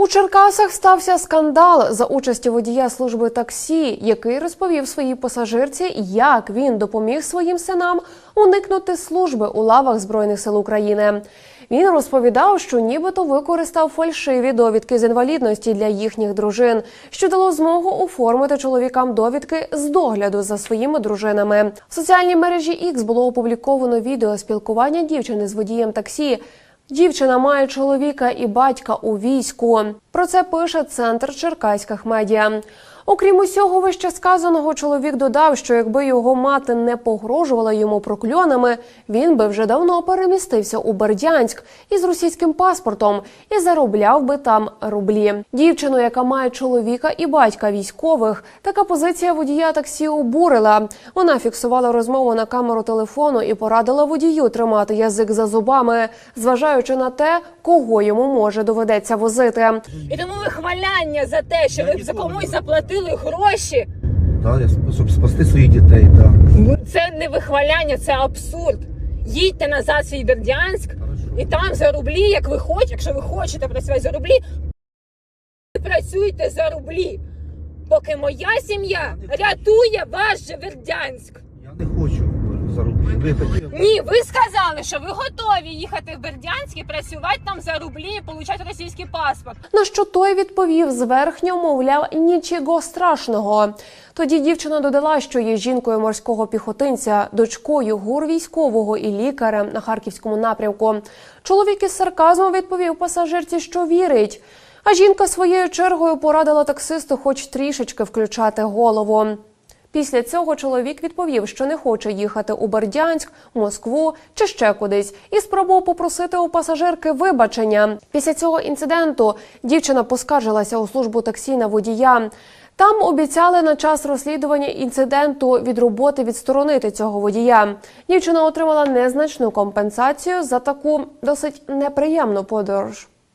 У Черкасах стався скандал за участі водія служби таксі, який розповів своїй пасажирці, як він допоміг своїм синам уникнути служби у лавах збройних сил України. Він розповідав, що нібито використав фальшиві довідки з інвалідності для їхніх дружин, що дало змогу оформити чоловікам довідки з догляду за своїми дружинами. В соціальній мережі X було опубліковано відео спілкування дівчини з водієм таксі. Дівчина має чоловіка і батька у війську. Про це пише центр черкаських медіа. Окрім усього вище сказаного, чоловік додав, що якби його мати не погрожувала йому прокльонами, він би вже давно перемістився у Бердянськ із російським паспортом і заробляв би там рублі. Дівчину, яка має чоловіка і батька військових, така позиція водія таксі обурила. Вона фіксувала розмову на камеру телефону і порадила водію тримати язик за зубами, зважаючи на те, кого йому може доведеться возити. І тому вихваляння за те, що ви за комусь заплатили гроші, Да, щоб спасти своїх дітей, да. це не вихваляння, це абсурд. Їдьте назад в свій Бердянськ і там за рублі, як ви хочете, якщо ви хочете працювати за рублі, працюйте за рублі. Поки моя сім'я рятує ваш же Бердянськ. За рублі. Ви хотіли. Ні, ви сказали, що ви готові їхати в Бердянськ і працювати там за рублі і отримати російський паспорт. На що той відповів зверхньо, мовляв, нічого страшного. Тоді дівчина додала, що є жінкою морського піхотинця, дочкою гур військового і лікарем на харківському напрямку. Чоловік із сарказмом відповів пасажирці, що вірить. А жінка своєю чергою порадила таксисту, хоч трішечки включати голову. Після цього чоловік відповів, що не хоче їхати у Бердянськ, Москву чи ще кудись, і спробував попросити у пасажирки вибачення. Після цього інциденту дівчина поскаржилася у службу таксі на водія. Там обіцяли на час розслідування інциденту від роботи відсторонити цього водія. Дівчина отримала незначну компенсацію за таку досить неприємну подорож.